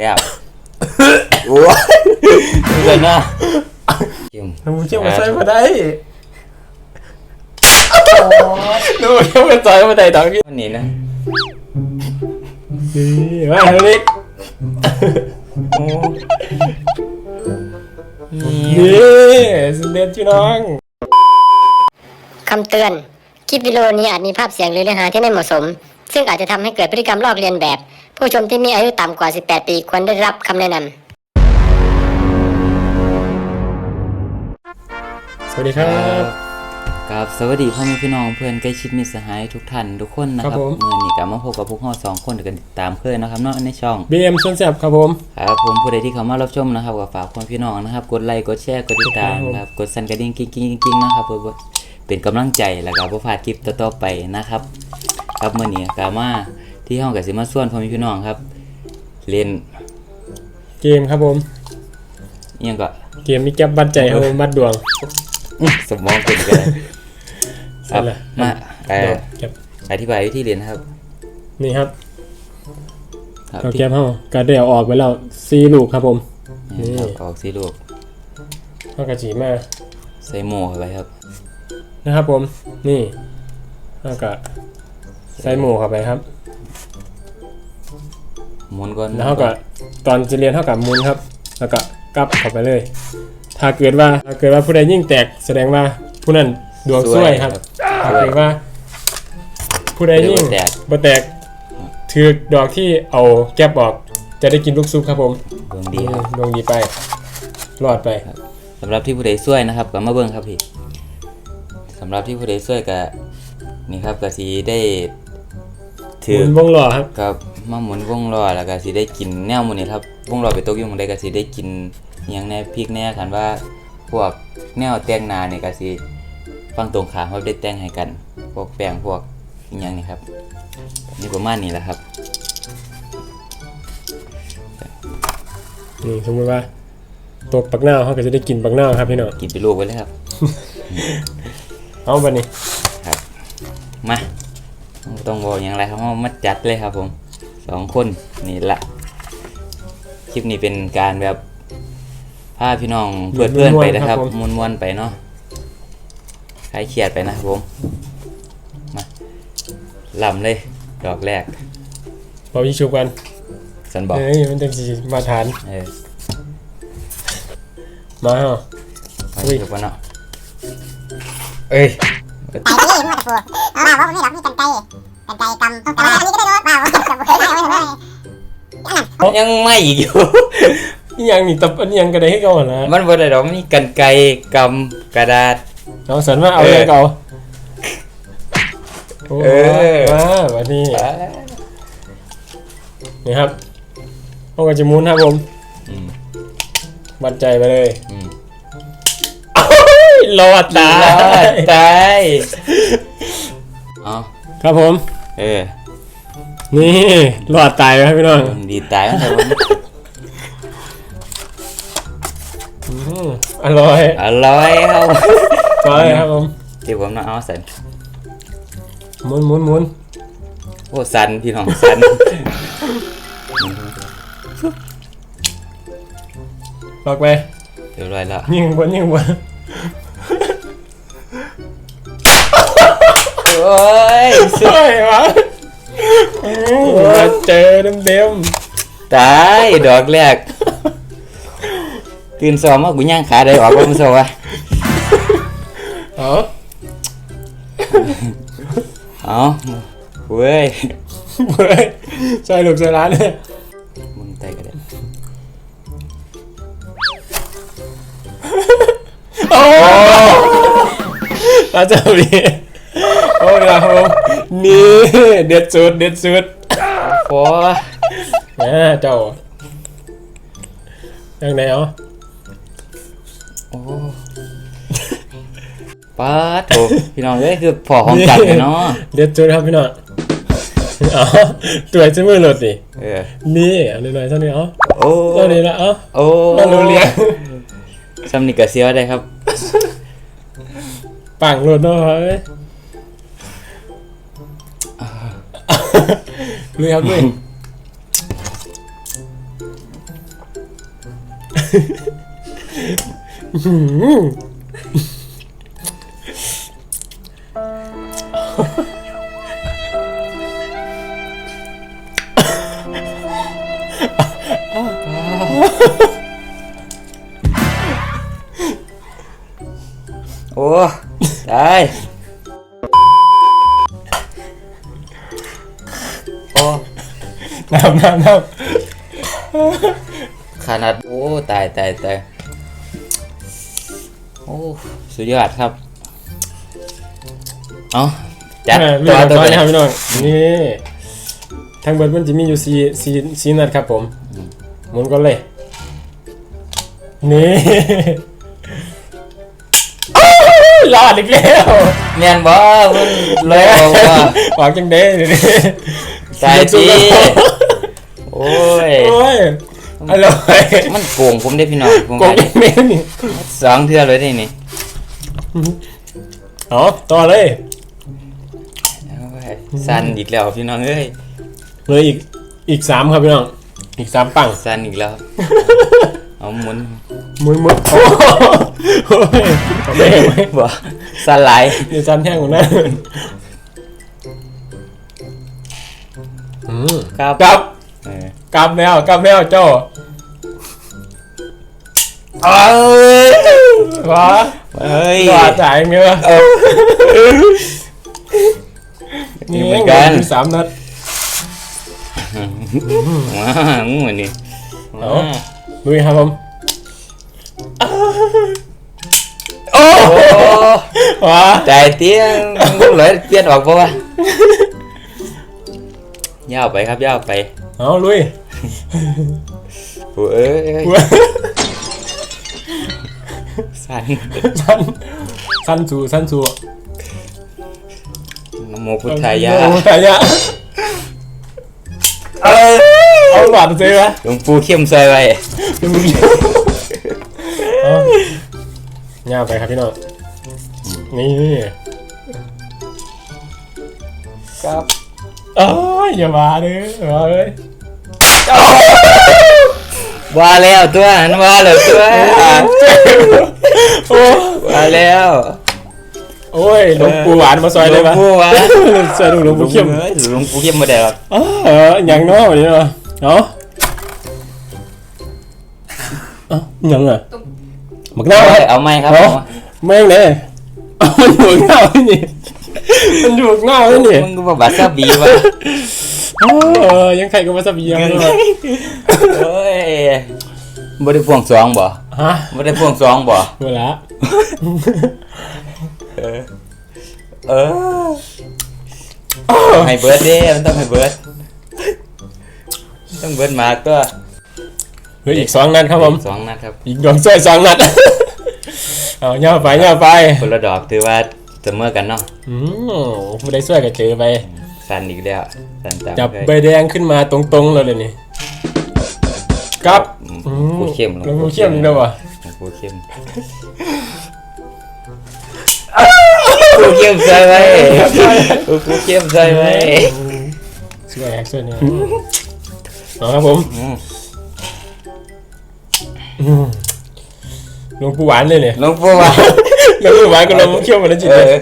แซ่บโอ้ยเกินนะจิ้มหนูเชื่อมาใส่มาได้หนูเชื่อมาใส่มาได้ดอกนี่วันนี้นะมาเฮ้ยโอ้นี่สุดเด็ดพี่น้องคำเตือน คลิปวิดีโอนี้อาจมีภาพเสียงหรือเนื้อหาที่ไม่เหมาะสม ซึ่งอาจจะทำให้เกิดพฤติกรรมลอกเลียนแบบ ผู้ชมที่มีอายุต่ำกว่า 18 ปีควรได้รับคำแนะนำสวัสดีครับครับสวัสดีพ่อแม่พี่น้องเพื่อนใกล้ชิดมิตรสหายทุกท่านทุกคนนะคครัรับบผมเมื่อนี้กลับมาพบกับพวกเราสองคนกันติดตามเคยนะครับเนาะในช่องบีเอ็มชนแซบครับผม ครับผมผู้ใดที่เข้ามารับชมนะครับก็ฝากคนพี่น้องนะครับ กดไลค์กดแชร์กดติดตามครับผมนะครับกดสั่นกระดิ่งกิ๊งกิ๊งกิ๊งนะครับเพื่อเป็นกำลังใจแล้วก็บ่พลาดคลิปต่อๆไปนะครับ ครับเมื่อนี้กามา ที่ห้องกับสิมาส่วนพ่อแม่พี่น้องครับเรียนเกมครับผมอิหยังก็ เกมมีแก็บบัดใจครับผมบัดดวงอื้อสมองเป็นกันครับนั่นแหละมาเอ่อเก็บอธิบายวิธีเรียนนะครับนี่ครับครับเราที่แก็บเฮาก็ได้เอาออกไปแล้วซีลูกครับผม นี่ครับออกสีลูกเฮากระจีมาใส่หมูเข้าไปครับ นะครับผม นี่แล้วก็ใส่หมูเข้าไปครับ หมุนก่อนแล้วเฮาก็ตอนจะเรียนเท่ากับหมุนครับ แล้วก็กลับเข้าไปเลย ถ้าเกิดว่าถ้าเกิดว่าผู้ใดยิ่งแตกแสดงว่าผู้นั้นดวงซวยครับถ้าเกิดว่า ผู้ใดยิ่งบ่แตกถือดอกที่เอาแก็บออกจะได้กินลูกซุปครับผมดวงดีครับดวงดีไปรอดไปสำหรับที่ผู้ใดช่วยนะครับก็มาเบิ่งครับพี่สำหรับที่ผู้ใดช่วยก็นี่ครับก็สิได้หถือมุนวงล้อครับกับ มาหมุนวงล้อแล้วก็สิได้กินแนวหมื้นี้ครับวงล้อไปตกอยู่หม้องใดก็สิได้กินอิหยังแหน่พริกแหน่คันว่าพวกแนวแต่งหน้านี่ก็สิฟังตรงข้ามครับได้แต่งให้กัน พวกแป้งพวกอิหยังนี่ครับนี่ประมาณนี้แหละครับ นี่สมมติว่าตกปักหน้าวเขาก็จะได้กินปักหน้าวครับพี่น้องกินไปลูกไว้เลยครับ เอาบันนี้ครับมาบ่ต้องบอกอย่างไรครับเรามาจัดเลยครับผม สองคนนี่ละคลิปนี้เป็นการแบบพาพี่น้องเพื่อนเพื่อนๆไปนะครับมวนมวนๆไปเนาะคลายเครียดไปนะครับผมมาลำเลย ดอกแรกเรายิงชุบกันสันบอกเฮ้ยมันจะสีมาทานเออมาเหรอมาอุ้ยดูกันเนาะเอ้ยไก่ที่มันตะฟูเอาว่าผมนี่หรอกนี่กันไก่ กันไก่กำแต่ว่าอันนี้ก็ได้ด้วยว่าผมจะบ่เคยได้ไว้ทำไมยังไม่อีกอยู่ นี่ยังนี่ตับอันนี้ยังกระไดให้ก่อนนะมันบ่ได้ดอกมันมีกันไกรกำกระดาษเอาสันว่าเอาเออเลยเก่าโอ้เออ มาวันนี้นี่ครับเขาก็จะหมุนครับผมอืมบัดใจไปเลยอืมรอดตารอดตายเอาครับผม เออนี่รอดตายไหมครับพี่น้องดีตายมันแต่ว่าอืมอร่อยอร่อยครับอร่อยครับผมที่ผมน่ะเอาสันหมุนหมุนหมุนโอ้สันพี่น้องสันลอกไปเรียบร้อยแล้วยิงบนยิงบน โอ้ยสวยวะอืมมาเจอเต็มเต็มตายดอกแรก ตื่นสอมากูย่างขาได้ออกก็มึงสวะๆเอาเอาเว้ยเว้ยใส่ลูกใส่ร้านเลยมึงไตก็ได้โอ้เราจะมีโอ้ยครับผม นี่เด็ดสุดเด็ดสุดโอ้แหมเจ้าอย่างไหนเอาโอ้ป้าดโถพี่น้องเอ้ยคือพอของกันเลยเนาะเด็ดสุดครับพี่น้องเอาตัวจะมือหลุดดิเออนี่เอันนี้หน่อยเท่านี้เอาโอ้เท่านี้ละเอาโอ้ต้องรู้เรียงซัมนิกาเซียวได้ครับปังหลุดเนาะเอ้ย ลุยครับลุยอ น้ำน้ำน้ขนาดโอ้ตายตายตายโอ้สุดยอดครับเอาำจัดอ่าตัเรื่วองตัวต่อไปเลยครับพี่น้องนี่ทางเบิร์ดมันจะมีอยู่สีสีสีนัดครับผมหมุนก็เลยนี่อ้าวยอดอีกแล้วแม่นบ่มันเลยบอกว่าออกจังเด้เดี๋ยวนี้ตายจี โอ้ย โอ้ยอร่อยมันโกงผมได้พี่น้องผมกงว่ายังเน้นนี่สองเทื่อเลยนี่นี่เอาต่อเลยโอ้ยสั่นอีกแล้วพี่น้องเอ้ยเหลยอีกอีกสามครับพี่น้อง อีกสามปังสั่นอีกแล้วเอาหมุนมุนมุนโอ้โหเอาไม่เห็นไหมบ่สั่นหลายเดี๋ยวจันแห้งกว่านั้นอืมครับกลับเออ กลับแล้วกลับแล้วเจ้าเอ้ยว้าเอ้ยตัวจ่ายเงี้ยเออนี่เหมือนกันมีสามนัดว้าวงูอันนี่เอาลุยครับผมโอ้โหว้าใจเตี้ยงงูเลยเปลี่ยนออกปะวะยาวไปครับยาวไป เอาลุยโอ้เอ้ยเว้ยสั่นสั้นสั้นสู่สั้นสู่นะโมพุทธายะโอ้พุทธายะเอ้ยเอาหวานซื้อไหมหลวงปู่เข้มซอยไว้เอาย่าไปครับพี่น้องนี่ครับโอ้ยอย่ามาเลยมาเลย ว่าแล้วตัวนั้นว่าแล้วตัวโอ้ว่าแล้วโอ้ยหลวงปู่หวานมาซอยได้ปะหลวงปู่หวานซอยดูหลวงปู่เข้มอ้ยหลวงปู่เข้มมาได้หรอกอ๋อเอออย่างน้อยวันนี้เนาะเนาะเอ้ายังอะหมักหน้าเอาวะเอาไหมครับเอาเอามาแม่งเลยเอามันอยู่หน้าไว้นี่มันอยู่หน้าไว้นี่มึงก็บอกบาซาบีวะโอ้ เออยังใครก็มาสับเยียงเลยเฮ้ยบ่ได้พ่วงสองบ่ฮะบ่ได้พ่วงสองบ่เวลาเออเออให้เบิร์ดเด้มันต้องให้เบิร์ดต้องเบิร์ดมาก็เหลืออีกสองนัดครับผมสองนัดครับอีกดวงสวยสองนัดเอาเงาไปเงาไปคนละดอกถือว่าเสมอกันเนาะอืมผู้ใดช่วยก็เจอไป สั่นอีกแล้วสั่นตามจับเคยใบแดงขึ้นมาตรงๆเลยเลยวนี่กับอืมผู้เข้มหลวงปู่เข้มอีกแล้ววะหลวงปู่เข้มผู้เข้มใส่ไว้ผู้เข้มใส่ไว้ช่วยแอคช่วยเนี่ยเอาครับผมอืมอืมหลวงปู่หวานเลยเนี่ยหลวงปู่ว่าหลวงปู่หวานกับหลวงปู่เข้มมันนั่นจริงเอเลย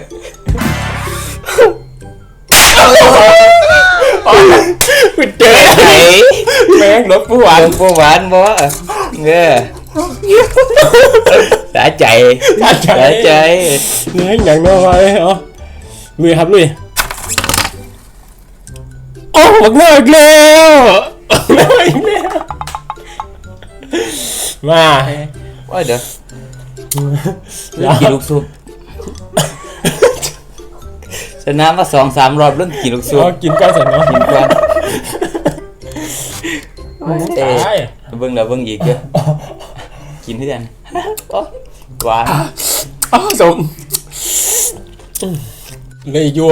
กูเจอไหนแม่งหลวงปู่หวานหลวงปู่หวานบ่เงอสาใจสาใจสาใจเนี่ยอย่างน้อยเอาลุยครับลุยโอ้บักหน้าอีกแล้วบักหน้าอีกแล้วมาว่าเดี๋ยวเรื่องกี่ลูกซุปชนะมาสองสามรอบเรื่องกี่ลูกซุปเอากินก้อนเสร็จเนาะกินก่อน เอ้ตายเบิ่งแล้วเบิ่งอีกเด้อกินที่กันโอ๊ยหวานอ้าวสมเหลยอีกอยู่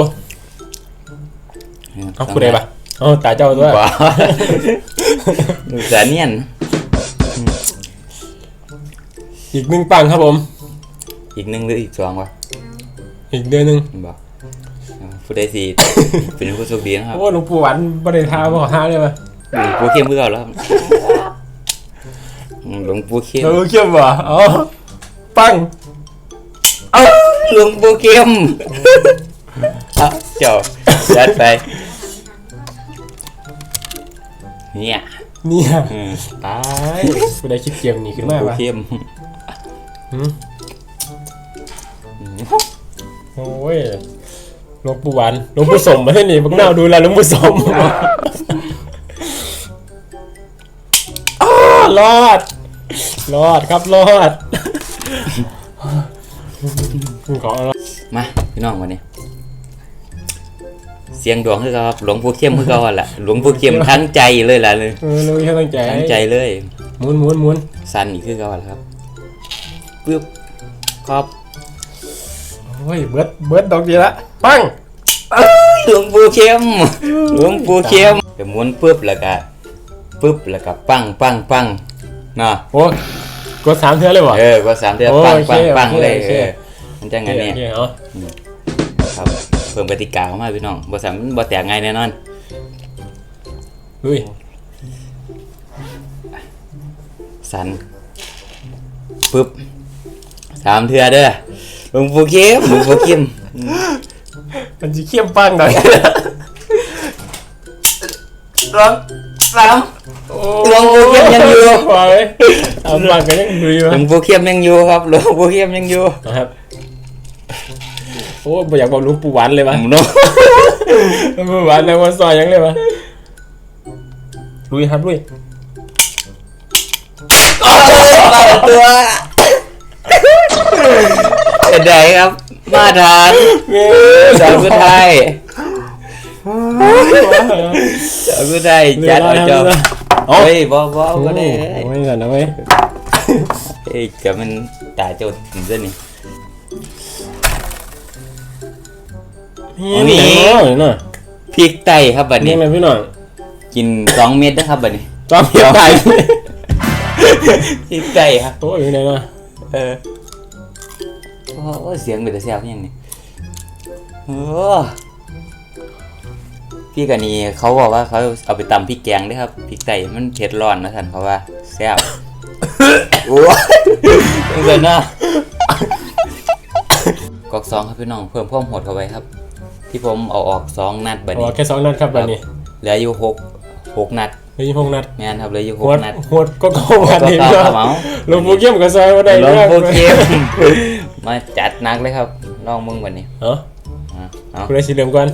เอาคุณได้ปะเอาตาเจ้าด้วยบ่ดูสาเนียน อีกหนึ่งปังครับผม อีกหนึ่งหรืออีกสองวะ อีกเดือนหนึ่งบอกผู้ใดสีเป็นผู้โชคดีนะครับ โอ้หลวงปู่หวานบริทาบอกห้าเลยปะ ผู้เข้มเพื่อแล้วครับหลวงปู่เข้มหลวงปู่เข้มบ่อ๋อปังเอ้าหลวงปู่เข้มเอาเจ้าจัดไป เนี่ยเนี่ยอืมตายกูได้คิดเกมนี้หลขึ้วนงมาปู่วะเข้มหืมโอ้ยหลวงปู่หวานหลวงปู่สมมาที่นี่พวกเราดูแลหลวงปู่สม รอด รอดครับรอดขอเอามาพี่น้องวันนี้ เสียงดวงคือเขาครับหลวงปู่เข้มคือเขาหั่นล่ะหลวงปู่เข้มทั้งใจเลยล่ะเลยเออเราแค่ตั้งใจทั้งใจเลยหมุนหมุนหมุนสันอีกคือเขาหั่นล่ะครับปึ๊บครอบโอ้ยเบิร์ดเบิร์ดดอกเดียวละปังหลวงปู่เข้มหลวงปู่เข้มเดี๋ยวม้วนปึ๊บแล้วก็ ปึ๊บแล้วก็ปังปังปังเนาะโอ้กดสามเทือเลยวะ เออก็สามเดือนโอ้ปังโอเคปังปังโอเคเลยโอเค เออมันจะไงเนี่ยโอคเอาครับเพิ่มกติกาเข้ามาพี่น้องบ่สามนบ่แตกง่ายแน่นอนลุยสันปึ๊บสามเทือเด้อหลวงปู่เข้มหลวงปู่เข้มมันจะเข้มปังหน่อยสอง สามหลวงปู่เข้มยังอยู่ไปเอาปังกันยังลุยหลวะวงปู่เข้มยังอยู่ครับหลวงปู่เข้มยังอยู่นะครับโอ้ไม่อยากบอกหลุงปู่หวานเลยวะผมเนาะหลุงปู่หวานแล้ววันซอยยังเลยวะลุยครับลุยตัวเป็นไดครับ มาทานสาวกุไทย สาวกุไทยจัดเอาเจ้าเฮ้ยบ่บ่บ่ได้โอ้ยกันนะเว้ยเฮ้ยกับมันตาเจ้าถึงเส้นนี่นี่นี่เนาะพริกไตครับบัดนี่นี้มันพี่น้องกินสองเม็ดนะครับบัดนี้จอมเหี่ยวไก่พริกไตครับโอ้ยอยู่ไหนเนาะเออโอ้เสียงเป็นแต่แซวยังนี่โอ้ พี่กันนี่เขาบอกว่าเขาเอาไปตำพริกแกงด้วยครับพริกไตมันเผ็ดร้อนนะท่านเขาว่าแซ่บโอ้ยเป็นไงนะกอกสองครับพี่น้องเพิ่มความโหดเข้าไปครับ ที่ผมเอาออกสองนัดบัดอ๋อนี้แค่สองนัดครับบัดนี้เหลืออยู่หกหกนัดไม่ใช่พงนัดแม่นครับเหลืออยู่หหกวดนัดหวดก็เข้ามาดีก็เนาะเข้ามาหลวงปู่เกี่ยมกับซอยมาได้ลองเรื่องโปรเกมมาจัดหนักเลยครับลองมึงวันนี้เอ้าอะเอาคุณได้สีเหลืองก่อน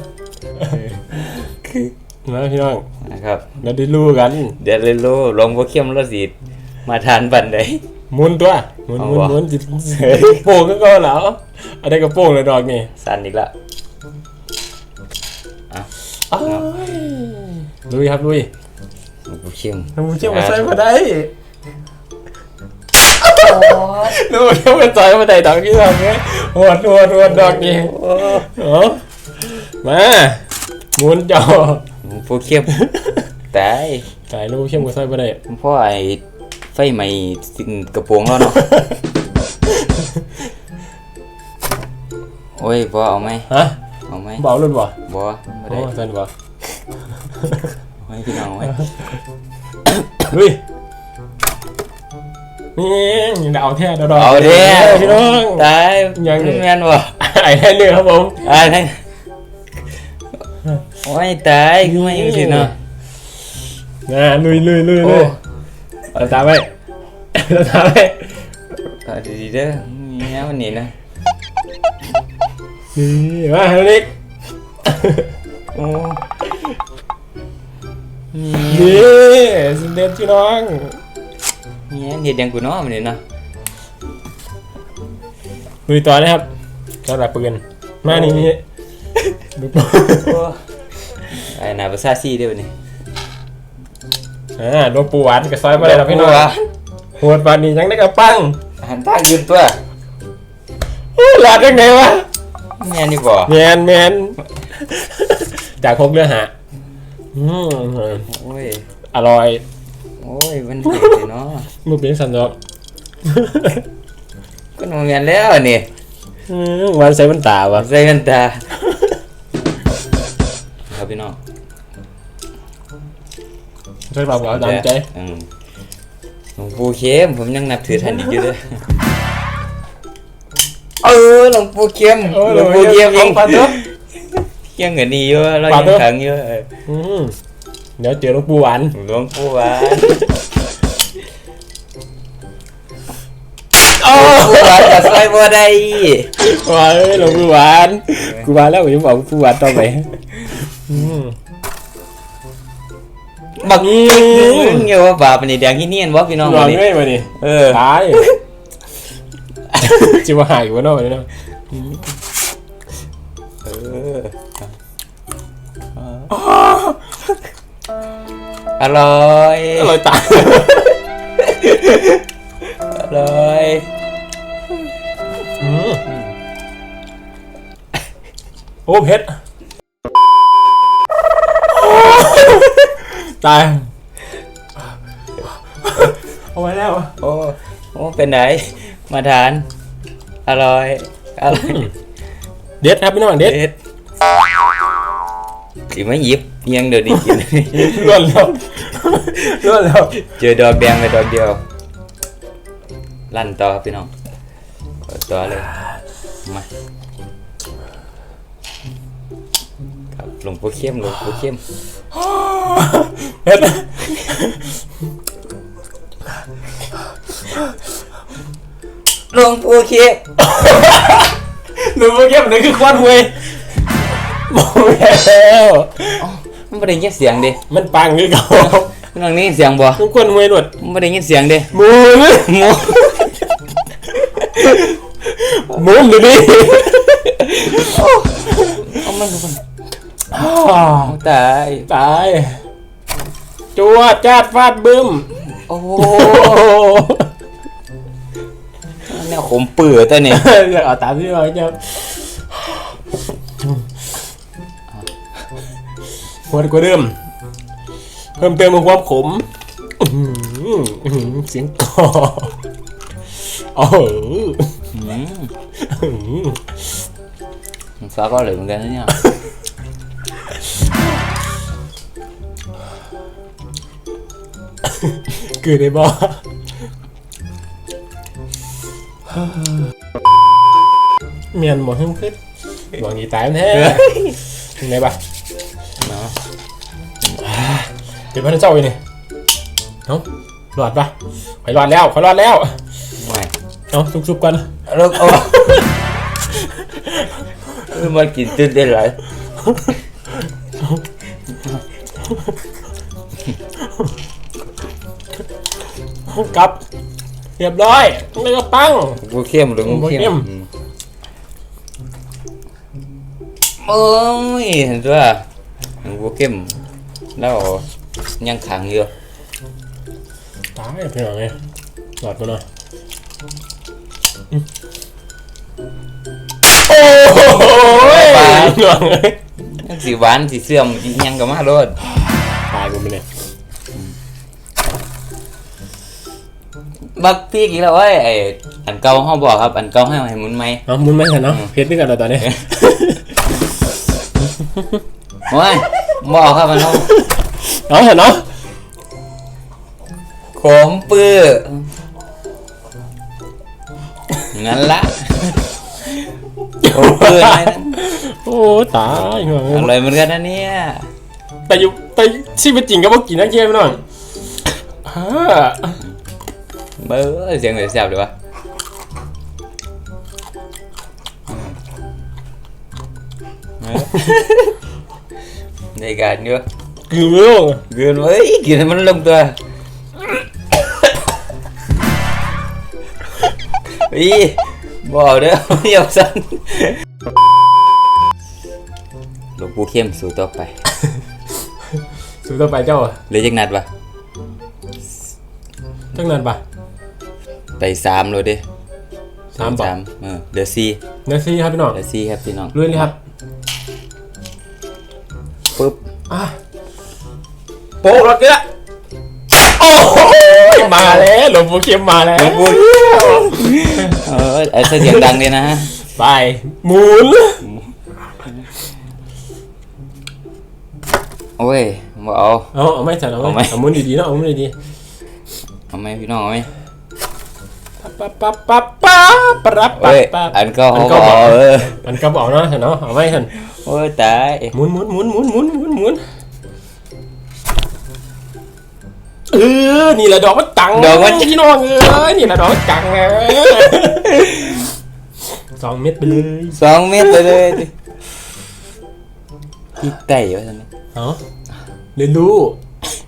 มาพี่น้องนะครับเราได้รู้กัน เดี๋ยวเลยรู้ลองโปรเกมรถสีมาทานบันได หมุนตัวหมุนเอาหมุนวะ หมุนจิโป่งก็ก็แล้วอะไรก็โป่งเลยดอกนี่สั่นอีกละอ้าวลุยครับลุยลองโปรเกมหลวงปู่เกี่ยมกับซอยมาได้หลวงปู่เกี่ยมกับซอยมาได้ดอกนี่ดอกนี่หวดหวดหวดดอกนี่โอ้เอามา หมุนจอลองโปรเกมตายสายหลวงปู่เกี่ยมกับซอยมาได้เพราะไอ้ไฟไหม้สิ่งกระโปรงแล้วเนาะโอ้ยบอเอาไหมฮะเอาไหมเบารุ่นบ่บอไม่โอ้ได้สันบ่เอาให้พี่น้องเอาไว้ลุยนี่ดาวแท้ดาวดอกเอาเด้พี่น้องตายยังไงแม่นบ่ไอ้แท้เนื้อครับผมอ่านั่น โอ้ยตายคือไม่ยังสิเนาะนะลุยลุยลุยโอ้ลุยเอาตามไปเอาตามไปเอาดีๆเด้อเนี่ยวันนี้นะนี่มาเฮลิกโอ้นี่สุดเด็ดพี่น้องเนี่ยเฮ็ดหยังกูเนาะวันนี้เนาะลุยต่อนะครับสำหรับปืนมานี่นี่ดูปืนโอ้ ไอ้หน้าภาษาซีเด้อวันนี้อ่าหลวงปู่หวานกับซอยมาเลยครับพี่น้องว่าโหดปานนี้ยังได้กับปังหันทางยืนตัวโอ้หลอดยังไงวะแม่นนี่บ่แมนแมนจากพกเรือหาอืมโอ้ยอร่อย โอ้ยมันเผ็ดสิเนาะมือเป็นสันดอกก็นอนกันแล้วนี่อืมหวานใส่มันตาวะใส่กันตาครับพี่น้อง ใช่เปล่าเอาตามใจอืมหลวงปู่เข้มผมยังนับถือท่านอีกอยู่เลยเออหลวงปู่เข้มโอ้ยหลวงปู่เข้มหลวงปู่เข้มยังปาเถอะยังเงินนี่เยอะเราปายังเถอะขังเยอะเอออืมเดี๋ยวเจอหลวงปู่หวานหลวงปู่หวานโอ้หลวงปู่หวานกับซอยบัวได้ว่าเอ้ยหลวงปู่หวานกูมาแล้วกูจะบอกหลวงปู่หวานต่อไปอืม บักมึงเงี้ยว่าบาปนี่แดงที่เนียนวะพี่น้องนอนนี่ง่ายมาดิเออตายจิว่าหายอยู่วะเนาะนี่เนาะเอออร่อยอร่อยตายอร่อยอืมโอ้เผ็ด ตาย เอาไว้แล้ว โอ้ โอ้เป็นไหน มาทาน อร่อย อร่อยเด็ดครับพี่น้องเด็ดเด็ดสิมาหยิบเอียังเดี๋ยวนี้กินล้วนแล้วล้วนแล้ว เจอดอกแดงไปดอกเดียว ลั่นต่อครับพี่น้องเอาต่อเลย มา ครับหลวงปู่เข้มหลวงปู่เข้ม เด็ดหลวงปู่เข้มหนูเมื่อกี้มันคือควันหวยบอกแล้วมันไม่ได้ยินเสียงดิมันปังคือเขาพี่น้องนี่เสียงบ่ทุกคนหวยหนวดมันไม่ได้ยินเสียงดิหมูนหมูหมุนดูดิเอามันมัน อ้าวตายตายจวดจาดฟาดบึ้ม โอ้โหโอ้โหเนี่ยขมเปื่อตัวเนี่ยอยากเอาตามที่เราจะหวดกว่าเดิม เพิ่มเติมความขมอื้อหืออื้อหือเสียงกอโอ้โหอืมอื้อหือมันฟ้าก็เลยเหมือนกันนะเนี่ย เกิดได้บ่เมียนหมดขึ้นขึ้นหวังดีตายมันแท้ยังไงบ้าเนาะเป็นพระเจ้าอีนี่เอ้าหลอดปะไปหลอดแล้วไปหลอดแล้วไม่เอ้าซุบๆกันลูกโอ้เออมันกินตื่นได้หลาย กลับเรียบร้อยไม่ก็ปังกูเข้มหรือกูกูเข้เข้ม มอืมโอ้ยเห็นตัวกูเข้มแล้วยังขังอยู่ตายพี่น้องไงหลอดมาหน่อยอืมโอ้ยพี่น้องเอ้ยยังสีหวานสีเสื่อมสียังกับมาโลดตายกูไปเลย บักพี่อีกแล้วเว้ยไอ้อันเก่าห้องบอกครับ อันเก่าให้ให้หมุนไหมเอามุนไม่ทันเนาะเพชรด้วยกันแล้วตอนนี้โอ้ยบอกครับมันห้องเอาเถอะเนาะขมปื้องั้นละขมปื้อไหมนะโอ้ตายพี่น้องอเอ้ยร่อยเหมือนกันนะเนี่ยแต่อยู่แต่ชีวิตจริงก็บ่กินนะเกมพี่น้องฮ่า เบ้อเสียงแบบแซ่บเลยวะเออในการเยอะคือไม่รู้เกินไว้ ไปสู้ต่อไปเจ้าอะเหลยจักนัดวะตั้งนานปะไปสามเลยดิสามปะสามเออเดี๋ยวสี่เนื้อซี่ครับพี่น้องเดี๋ยวสี่ครับพี่น้องลุยเลยครับปุ๊บอะโป๊ะรถเนี่ยโอ้โหมาแล้วหลวงปู่เข็มมาแล้วหลวงปู่เออไอ้เสียงดังเลยนะไปหมุนโอ้ยบ่เอาเอาเอาไม่จัดเอาเอาไหมไม่เอาหมุนดีๆเนาะเอาหมุนดีเอาไหมพี่น้องเอาไหม ปั๊บปั๊บปั๊บปั๊บปั๊บเอ้ยปั๊บอันก็อันก็บอกอกเออมันก็บอกเนาะเนาะเอาไว้ท่านโอ้ยตายหมุนหมุนหมุนหมุนหมุนหมุนหมุนเออนี่แหละดอกมันตังดอกมันพี่น้องเอ้ยนี่แหละดอกมันตังเอ้ยสองเม็ดไปเลยสองเมตรไปเลยดิพี่ไก่วะท่านนี่เอาเรียนรู้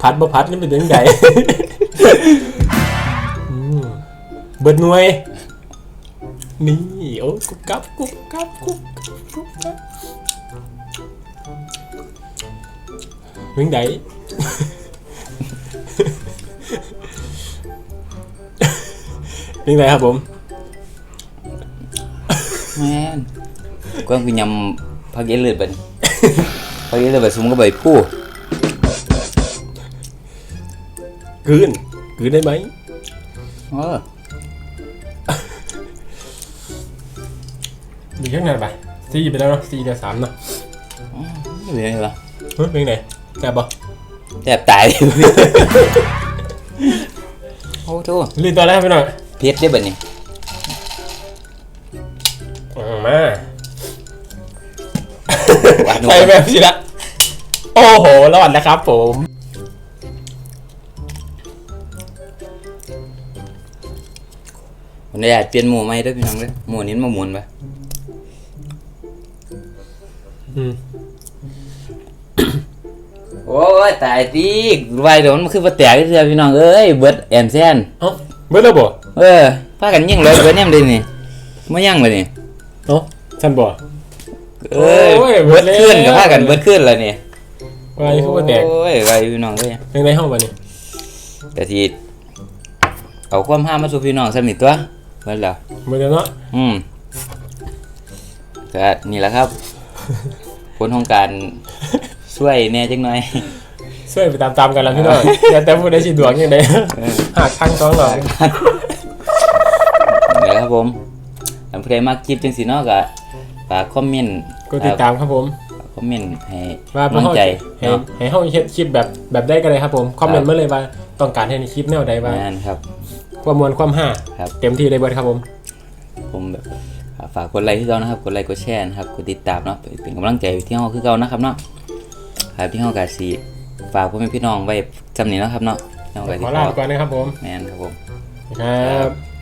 พัดบ่พัดนี่เป็นยังไง เบิดหน่วย นี่โอ้กุ๊บกับกุ๊บกับกุ๊บกับกุ๊บกับเรื่องใดเรื่องใดครับผม แม่นกวางกูยำผักเย็นเลือดบัดนผักเย็นเลือดบัดซุ่มก็ใบผู้กลืนกลืนได้ไหมเออ ข้างในไปสี่ไปแล้วเนาะสี่เดียวสามเนาะไม่เป็นไรหรอเฮ้ยเป็นไงแซ่บปะแทบตายเลยโอ้โหรีบตัวแรกไปหน่อยเพชรได้บัดนี้ออกมาหวานหไปวานแบบสิละโอ้โหรอดนะครับผมผมได้อยากเปลี่ยนหมูไหมด้วยพี่น้องเลยหมูนี้มาหมุนไปอืม โอ้ยตายตีวายเดี๋ยวมันคือปลาแตกเสียพี่น้องเอ้ยเบิดแอนแซนเอ้าเบิดแล้วบ่เออพากันยิ่งเลยเบิดเนี่ยมันเลยนี่ไม่ยั่งเลยนี่เอ้าฉันบ่เอ้ยโอ้ยเบิดเบิดแล้วขึ้นกับพากันเบิดขึ้นเลยนี่วายคือว่าแตกโอ้ยวายพี่น้องเลยยังไงห้องบ่นี่แต่ทีเอาความห้ามมาสู่พี่น้องสนิทตัวเบิดแล้วเบิดแล้วเนาะอืมก็นี่แหละครับผ ลของการช่วยแน่จังหน่อย ช่วยไปตามๆกันแล้วพี่น้องอย่าแต่ผู้ใดสิดวงยังไงหากทางท้องหรอกนี่แหละครับผมถ้าผู้ใดมักคลิปจังสีเนาะก็ฝากคอมเมนต์กดติดตามครับผมฝากคอมเมนต์ให้ว่ากำลังใจให้เนาะให้ห้องเฮ็ดคลิปแบบแบบได้ก็ได้ครับผมคอมเมนต์มาเลยว่าต้องการให้ในคลิปแนวใดว่านั่นครับ ความมวลความห้าครับเต็มที่เลยเบิดครับผม ผมแบบ ฝากกดไลค์ที่เก่านะครับ กดไลค์กดแชร์นะครับ กดติดตามเนาะ เป็นกำลังใจที่เฮาคือเก่านะครับเนาะครับที่เฮากาสีฝากพ่อแม่พี่น้องไว้จำนี้เนาะครับเนาะเฮากาขสิอลาไปก่อนนะครับผม แม่นครับผม ครับ